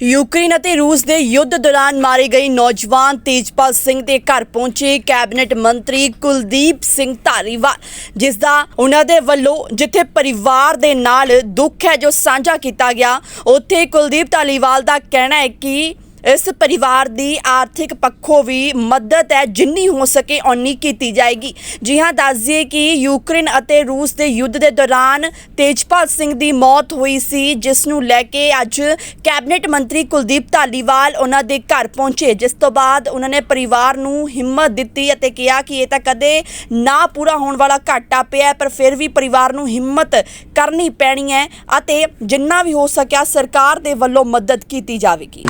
Ukraine ਅਤੇ ਰੂਸ ਦੇ ਯੁੱਧ ਦੌਰਾਨ ਮਾਰੇ ਗਏ ਨੌਜਵਾਨ ਤੇਜਪਾਲ ਸਿੰਘ ਦੇ ਘਰ ਪਹੁੰਚੇ ਕੈਬਨਿਟ ਮੰਤਰੀ ਕੁਲਦੀਪ ਸਿੰਘ ਧਾਰੀਵਾਲ ਜਿਸ ਦਾ ਉਹਨਾਂ ਦੇ ਵੱਲੋਂ ਜਿੱਥੇ ਪਰਿਵਾਰ ਦੇ ਨਾਲ ਦੁੱਖ ਹੈ ਜੋ ਸਾਂਝਾ ਕੀਤਾ ਗਿਆ, ਉੱਥੇ ਕੁਲਦੀਪ ਧਾਲੀਵਾਲ ਦਾ ਕਹਿਣਾ ਹੈ ਕਿ ਇਸ ਪਰਿਵਾਰ ਦੀ ਆਰਥਿਕ ਪੱਖੋਂ ਵੀ ਮਦਦ ਹੈ, ਜਿੰਨੀ ਹੋ ਸਕੇ ਓਨੀ ਕੀਤੀ ਜਾਏਗੀ। ਜੀ ਹਾਂ ਦੱਸ ਦਈਏ ਕਿ ਯੂਕਰੇਨ ਅਤੇ ਰੂਸ ਦੇ ਯੁੱਧ ਦੇ ਦੌਰਾਨ ਤੇਜਪਾਲ ਸਿੰਘ ਦੀ ਮੌਤ ਹੋਈ ਸੀ, ਜਿਸ ਨੂੰ ਲੈ ਕੇ ਅੱਜ ਕੈਬਨਿਟ ਮੰਤਰੀ ਕੁਲਦੀਪ ਧਾਲੀਵਾਲ ਉਹਨਾਂ ਦੇ ਘਰ ਪਹੁੰਚੇ। ਜਿਸ ਤੋਂ ਬਾਅਦ ਉਹਨਾਂ ਨੇ ਪਰਿਵਾਰ ਨੂੰ ਹਿੰਮਤ ਦਿੱਤੀ ਅਤੇ ਕਿਹਾ ਕਿ ਇਹ ਤਾਂ ਕਦੇ ਨਾ ਪੂਰਾ ਹੋਣ ਵਾਲਾ ਘਾਟਾ ਪਿਆ ਪਰ ਫਿਰ ਵੀ ਪਰਿਵਾਰ ਨੂੰ ਹਿੰਮਤ ਕਰਨੀ ਪੈਣੀ ਹੈ ਅਤੇ ਜਿੰਨਾ ਵੀ ਹੋ ਸਕਿਆ ਸਰਕਾਰ ਦੇ ਵੱਲੋਂ ਮਦਦ ਕੀਤੀ ਜਾਵੇਗੀ।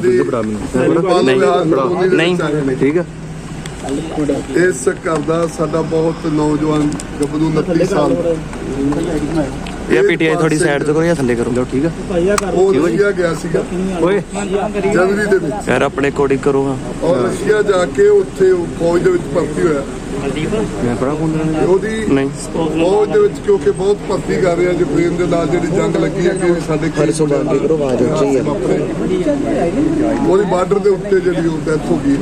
ਦੀ ਨਹੀਂ। ਠੀਕ ਆ। ਇਸ ਘਰ ਦਾ ਸਾਡਾ ਬਹੁਤ ਨੌਜਵਾਨ ਗੱਭਰੂ 29 ਸਾਲ। ਇਹ ਪੀਟੀਆਈ ਥੋੜੀ ਸਾਈਡ ਤੋਂ ਕਰੋ ਜਾਂ ਥੱਲੇ ਕਰੋ। ਠੀਕ ਆ। ਉਹ ਰਸ਼ੀਆ ਗਿਆ ਸੀਗਾ। ਓਏ। ਜਨਵਰੀ ਦੇ ਵਿੱਚ ਯਾਰ ਆਪਣੇ ਕੋਡਿੰਗ ਕਰੋ ਹਾਂ। ਔਰ ਰਸ਼ੀਆ ਜਾ ਕੇ ਉੱਥੇ ਉਹ ਫੌਜ ਦੇ ਵਿੱਚ ਭਰਤੀ ਹੋਇਆ। ਮੈਂ ਬੜਾ ਫੋਨ ਤੇ ਦੇਣਾ ਉਹਦੀ ਨਹੀਂ। ਫੌਜ ਦੇ ਵਿੱਚ ਕਿਉਂਕਿ ਬਹੁਤ ਭਰਤੀ ਕਰ ਰਿਹਾ ਯੂਕਰੇਨ ਦੇ ਨਾਲ ਜਿਹੜੀ ਜੰਗ ਲੱਗੀ ਹੈ ਕਿ ਸਾਡੇ ਪਰ ਸੋ ਬੰਦ ਕਰੋ ਆਵਾਜ਼ ਉੱਚੀ ਆ ਉਹਦੀ ਬਾਰਡਰ ਦੇ ਉੱਤੇ ਜਿਹੜੀ ਉਹ ਡੈਥ ਹੋ ਗਈ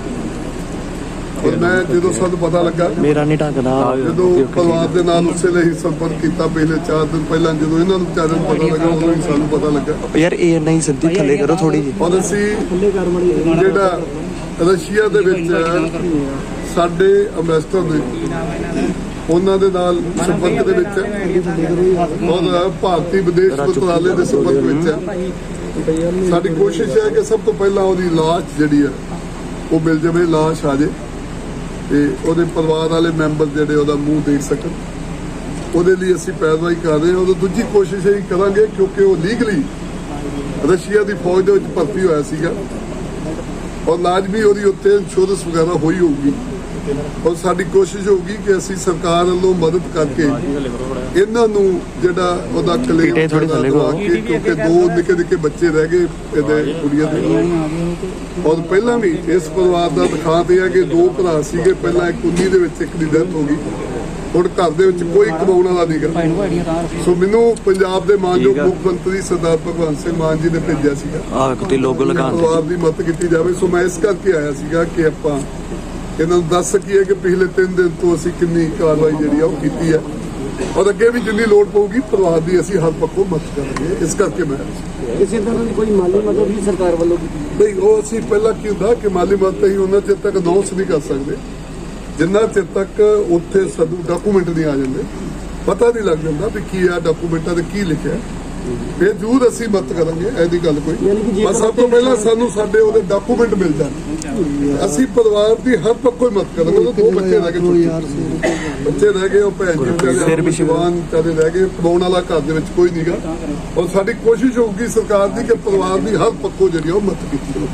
ਔਰ ਮੈਂ ਜਦੋਂ ਸਾਨੂੰ ਪਤਾ ਲੱਗਾ ਮੇਰਾ ਨਹੀਂ ਢੰਗਦਾ ਜਦੋਂ ਪਰਿਵਾਰ ਦੇ ਨਾਲ ਉਸੇ ਲਈ ਸੰਪਰਕ ਕੀਤਾ ਪਹਿਲੇ 4 ਦਿਨ ਪਹਿਲਾਂ ਜਦੋਂ ਇਹਨਾਂ ਨੂੰ ਵਿਚਾਰਿਆਂ ਨੂੰ ਪਤਾ ਲੱਗਾ ਉਦੋਂ ਹੀ ਸਾਨੂੰ ਪਤਾ ਲੱਗਾ। ਯਾਰ ਇਹ ਨਹੀਂ ਸਿੱਧੀ ਥੱਲੇ ਕਰੋ ਥੋੜੀ ਜੀ ਔਰ ਅਸੀਂ ਜਿਹੜਾ ਰਸ਼ੀਆ ਦੇ ਵਿੱਚ ਸਾਡੇ ਅੰਬੈਸਡਰ ਨੇ ਉਹਨਾਂ ਦੇ ਨਾਲ ਸੰਪਰਕ ਦੇ ਵਿੱਚ। ਔਰ ਭਾਰਤੀ ਵਿਦੇਸ਼ ਮੰਤਰਾਲੇ ਦੇ ਸੰਪਰਕ ਵਿੱਚ ਹੈ ਸਾਡੀ ਕੋਸ਼ਿਸ਼ ਹੈ ਕਿ ਸਭ ਤੋਂ ਪਹਿਲਾਂ ਉਹਦੀ ਲਾਸ਼ ਜਿਹੜੀ ਹੈ ਉਹ ਮਿਲ ਜਾਵੇ ਲਾਸ਼ ਆ ਜੇ ਤੇ ਉਹਦੇ ਪਰਿਵਾਰ ਵਾਲੇ ਮੈਂਬਰ ਜਿਹੜੇ ਉਹਦਾ ਮੂੰਹ ਦੇਖ ਸਕਣ। ਉਹਦੇ ਲਈ ਅਸੀਂ ਪੈਰਵਾਈ ਕਰ ਰਹੇ ਹਾਂ। ਉਹਦੀ ਦੂਜੀ ਕੋਸ਼ਿਸ਼ ਇਹ ਕਰਾਂਗੇ ਕਿਉਂਕਿ ਉਹ ਲੀਗਲੀ ਰਸ਼ੀਆ ਦੀ ਫੌਜ ਦੇ ਵਿੱਚ ਭਰਤੀ ਹੋਇਆ ਸੀਗਾ। ਔਰ ਲਾਜ਼ਮੀ ਉਹਦੀ ਉੱਤੇ ਇੰਸ਼ੋਰੈਂਸ ਵਗੈਰਾ ਹੋਈ ਹੋਊਗੀ। ਔਰ ਸਾਡੀ ਕੋਸ਼ਿਸ਼ ਹੋਊਗੀ ਕਿ ਅਸੀਂ ਸਰਕਾਰ ਵੱਲੋਂ ਮਦਦ ਕਰਕੇ ਇਹਨਾਂ ਨੂੰ ਜਿਹੜਾ ਉਹਦਾ ਕਲੇਮ ਥੱਲੇ ਕਰੋ। ਕਿਉਂਕਿ ਦੋ ਨਿੱਕੇ ਨਿੱਕੇ ਬੱਚੇ ਰਹਿ ਗਏ ਇਹਦੇ ਕੁੜੀਆਂ ਦੇ। ਔਰ ਪਹਿਲਾਂ ਵੀ ਇਸ ਪਰਿਵਾਰ ਦਾ ਦਿਖਾਂਤ ਇਹ ਹੈ ਕਿ ਦੋ ਭਰਾ ਸੀਗੇ ਪਹਿਲਾਂ ਇੱਕ 19 ਦੇ ਵਿੱਚ ਇੱਕ ਦੀ ਡੈਥ ਹੋ ਗਈ। ਹੁਣ ਘਰ ਦੇ ਵਿੱਚ ਕੋਈ ਕਮਾਉਣ ਵਾਲਾ ਨਹੀਂ ਗਾ ਸੋ ਮੈਨੂੰ ਪੰਜਾਬ ਦੇ ਮਾਨਯੋਗ ਮੁੱਖ ਮੰਤਰੀ ਸਰਦਾਰ ਭਗਵੰਤ ਸਿੰਘ ਮਾਨ ਜੀ ਨੇ ਭੇਜਿਆ ਸੀਗਾ। ਆਹ ਕੁੱਤੀ ਲੋਗੋ ਲਗਾ ਪਰਿਵਾਰ ਦੀ ਮਦਦ ਕੀਤੀ ਜਾਵੇ। ਸੋ ਮੈਂ ਇਸ ਕਰਕੇ ਆਇਆ ਸੀਗਾ ਕਿ ਆਪਾਂ ਇਹਨਾਂ ਨੂੰ ਦੱਸ ਸਕੀਏ ਕਿ ਪਿਛਲੇ 3 ਦਿਨ ਤੋਂ ਅਸੀਂ ਕਿੰਨੀ ਕਾਰਵਾਈ ਜਿਹੜੀ ਆ ਉਹ ਕੀਤੀ ਹੈ। ਔਰ ਅੱਗੇ ਵੀ ਜਿੰਨੀ ਲੋੜ ਪਊਗੀ ਪਰਿਵਾਰ ਦੀ ਅਸੀਂ ਹਰ ਪੱਖੋਂ ਮਦਦ ਕਰਾਂਗੇ। ਇਸ ਕਰਕੇ ਮੈਂ। ਕਿਸੇ ਤਰ੍ਹਾਂ ਦੀ ਕੋਈ ਮਾਲੀ ਮਦਦ ਵੀ ਸਰਕਾਰ ਵੱਲੋਂ ਕੀਤੀ? ਨਹੀਂ ਉਹ ਅਸੀਂ ਪਹਿਲਾਂ ਕੀ ਹੁੰਦਾ ਕਿ ਮਾਲੀ ਮਦਦ ਹੀ ਉਹਨਾਂ ਚਿਰ ਤੱਕ ਅਨਾਉਂਸ ਨਹੀਂ ਕਰ ਸਕਦੇ। ਜਿੰਨਾ ਚਿਰ ਤੱਕ ਉੱਥੇ ਸਾਨੂੰ ਡਾਕੂਮੈਂਟ ਨਹੀਂ ਆ ਜਾਂਦੇ ਪਤਾ ਨਹੀਂ ਲੱਗ ਜਾਂਦਾ ਵੀ ਕੀ ਆ ਡਾਕੂਮੈਂਟਾਂ ਤੇ ਕੀ ਲਿਖਿਆ। ਫਿਰ ਜ਼ਰੂਰ ਅਸੀਂ ਮਦਦ ਕਰਾਂਗੇ ਐਦੀ ਗੱਲ ਕੋਈ। ਬਸ ਸਭ ਤੋਂ ਪਹਿਲਾਂ ਸਾਨੂੰ ਸਾਡੇ ਉਹਦੇ ਡਾਕੂਮੈਂਟ ਮਿਲ ਜਾਣ। ਅਸੀਂ ਪਰਿਵਾਰ ਦੀ ਹਰ ਪੱਖੋਂ ਹੀ ਮਦਦ ਕਰਾਂਗੇ। ਉਹਦੇ ਦੋ ਬੱਚੇ ਰਹਿ ਗਏ। ਬੱਚੇ ਰਹਿ ਗਏ ਉਹ ਭੈਣ ਜੀ ਸਿਰ ਜਵਾਨ ਚਾਰੇ ਰਹਿ ਗਏ ਕਮਾਉਣ ਵਾਲਾ ਘਰ ਦੇ ਵਿੱਚ ਕੋਈ ਨਹੀਂਗਾ ਔਰ ਸਾਡੀ ਕੋਸ਼ਿਸ਼ ਹੋਊਗੀ ਸਰਕਾਰ ਦੀ ਕਿ ਪਰਿਵਾਰ ਦੀ ਹਰ ਪੱਖੋਂ ਜਿਹੜੀ ਉਹ ਮਦਦ ਕੀਤੀ ਜਾਵੇ।